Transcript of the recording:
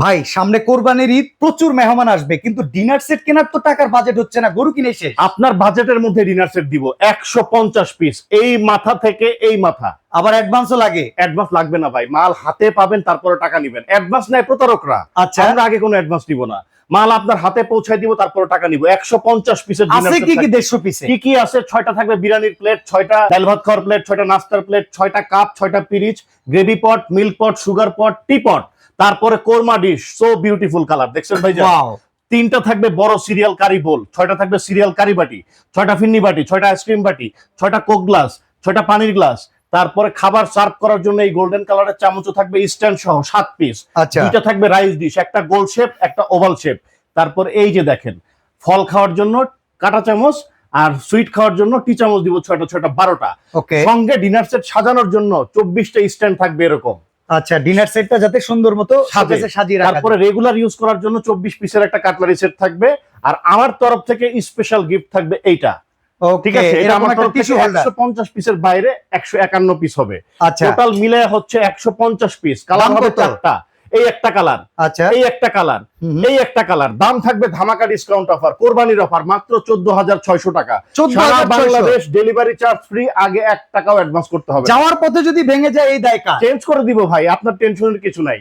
ভাই, সামনে কোরবানির ঈদ, প্রচুর মেহমান আসবে, কিন্তু ডিনার সেট কেনার তো টাকার বাজেট হচ্ছে না, গরু কিনে আপনার বাজেটের মধ্যে ডিনার সেট দিব, একশো পঞ্চাশ পিস এই মাথা থেকে এই মাথা। আবার অ্যাডভান্সও লাগে? অ্যাডভান্স লাগবে না ভাই। মাল হাতে পাবেন তারপরে টাকা নিবেন। অ্যাডভান্স নেয় প্রতারকরা। আচ্ছা। আমরা আগে কোনো অ্যাডভান্স দিব না। মাল আপনার হাতে পৌঁছায় দিব তারপরে টাকা নিব। একশো পঞ্চাশ পিসের আছে কি কি দেড়শো পিসে কি কি আছে? ছয়টা থাকবে বিরিয়ানির প্লেট ছয়টা ডাল ভাত খাওয়ার প্লেট ছয়টা নাস্তার প্লেট ছয়টা কাপ ছয়টা পিরিচ gravy pot milk pot sugar pot tea pot তারপরে korma dish so beautiful colour দেখছেন ভাই তিনটা থাকবে বড় সিরিয়াল কারি বোল ছয়টা থাকবে সিরিয়াল কারি বাটি ছয়টা ফিন্নি বাটি ছয়টা আইসক্রিম বাটি ছয়টা কোক গ্লাস ছয়টা পানির গ্লাস তারপরে খাবার সার্ভ করার জন্য এই গোল্ডেন কালারের চামচও থাকবে স্ট্যান্ড সহ সাত পিস আচ্ছা। দুইটা থাকবে রাইস ডিশ একটা গোল শেপ একটা ওভাল শেপ তারপর এই যে দেখেন ফল খাওয়ার জন্য কাটা চামচ আর সুইট খাওয়ার জন্য টি চামচ দিব ছয়টা ছয়টা বারোটা। সঙ্গে ডিনার সেট সাজানোর জন্য চব্বিশটা স্ট্যান্ড থাকবে এরকম। আচ্ছা ডিনার সেটটা যাতে সুন্দর মতো সাজে। সাজিয়ে রাখা তারপরে রেগুলার ইউজ করার জন্য চব্বিশ পিসের একটা কাটলারি সেট থাকবে। আর আমার তরফ থেকে স্পেশাল গিফট থাকবে এইটা। ঠিক আছে এটা আমার একটা টিস্যু হোল্ডার একশো পঞ্চাশ পিসের বাইরে একশো একান্ন পিস হবে। আচ্ছা। টোটাল মিলে হচ্ছে একশো পঞ্চাশ পিস কালার হবে চারটা। এই একটা কালার আচ্ছা। এই একটা কালার এই একটা কালার দাম থাকবে ধামাকা ডিসকাউন্ট অফার কোরবানির অফার মাত্র চোদ্দ হাজার ছয়শো টাকা। সারা বাংলাদেশ ডেলিভারি চার্জ ফ্রি আগে এক টাকাও অ্যাডভান্স করতে হবে। যাওয়ার পথে যদি ভেঙে যায় এই দায় চেঞ্জ করে দিব ভাই আপনার টেনশনের কিছু নাই।